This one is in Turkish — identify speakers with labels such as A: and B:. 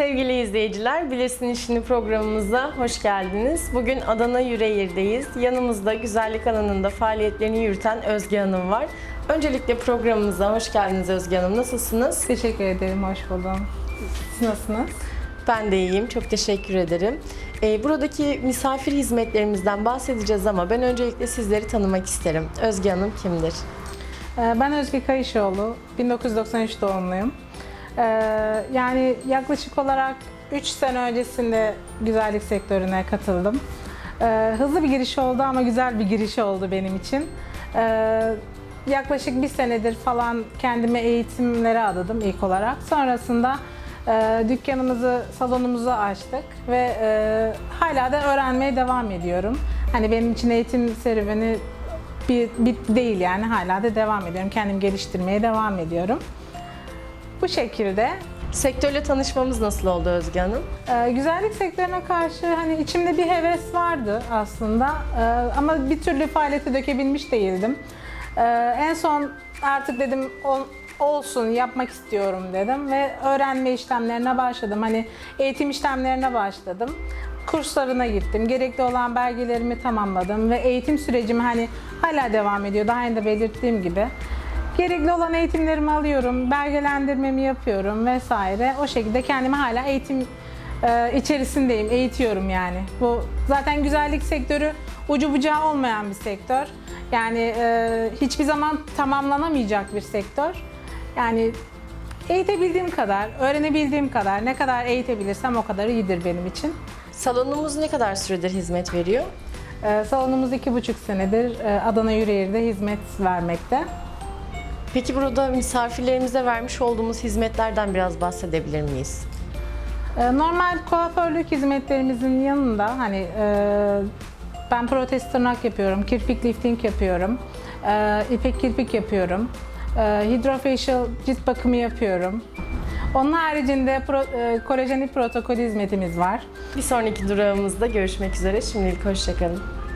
A: Sevgili izleyiciler, Bilirsin İşini programımıza hoş geldiniz. Bugün Adana Yüreğir'deyiz. Yanımızda güzellik alanında faaliyetlerini yürüten Özge Hanım var. Öncelikle programımıza hoş geldiniz Özge Hanım. Nasılsınız?
B: Teşekkür ederim, hoş buldum. Siz nasılsınız?
A: Ben de iyiyim, çok teşekkür ederim. Ee, buradaki misafir hizmetlerimizden bahsedeceğiz ama ben öncelikle sizleri tanımak isterim. Özge Hanım kimdir?
B: Ee, Ben Özge Kayışoğlu, 1993 doğumluyum. Ee, Yani yaklaşık olarak 3 sene öncesinde güzellik sektörüne katıldım. Ee, Hızlı bir giriş oldu ama güzel bir giriş oldu benim için. Ee, Yaklaşık bir senedir falan kendime eğitimlere adadım ilk olarak. Sonrasında e, dükkanımızı, salonumuzu açtık ve e, hala da öğrenmeye devam ediyorum. Hani benim için eğitim serüveni bir, bitti değil yani hala da devam ediyorum. Kendimi geliştirmeye devam ediyorum. Bu şekilde
A: Sektörle tanışmamız nasıl oldu Özge Hanım?
B: e, güzellik sektörüne karşı hani içimde bir heves vardı aslında E, ama bir türlü faaliyete dökebilmiş değildim. E, en son artık dedim "Ol- olsun yapmak istiyorum dedim ve öğrenme işlemlerine başladım. Hani eğitim işlemlerine başladım. Kurslarına gittim. Gerekli olan belgelerimi tamamladım ve eğitim sürecim hani hala devam ediyor. Daha önce belirttiğim gibi. Gerekli olan eğitimlerimi alıyorum, belgelendirmemi yapıyorum vesaire. O şekilde kendimi hala eğitim e, içerisindeyim, eğitiyorum yani. Bu zaten güzellik sektörü ucu bucağı olmayan bir sektör. Yani e, hiçbir zaman tamamlanamayacak bir sektör. Yani eğitebildiğim kadar, öğrenebildiğim kadar, ne kadar eğitebilirsem o kadar iyidir benim için.
A: Salonumuz ne kadar süredir hizmet veriyor?
B: E, salonumuz iki buçuk senedir e, Adana Yüreğir'de hizmet vermekte.
A: Peki burada misafirlerimize vermiş olduğumuz hizmetlerden biraz bahsedebilir miyiz?
B: Ee, Normal kuaförlük hizmetlerimizin yanında hani e, ben protez tırnak yapıyorum, kirpik lifting yapıyorum, e, ipek kirpik yapıyorum, e, hydrofacial cilt bakımı yapıyorum. Onun haricinde pro, e, kolajenik protokol hizmetimiz var.
A: Bir sonraki durağımızda görüşmek üzere. Şimdilik hoşçakalın.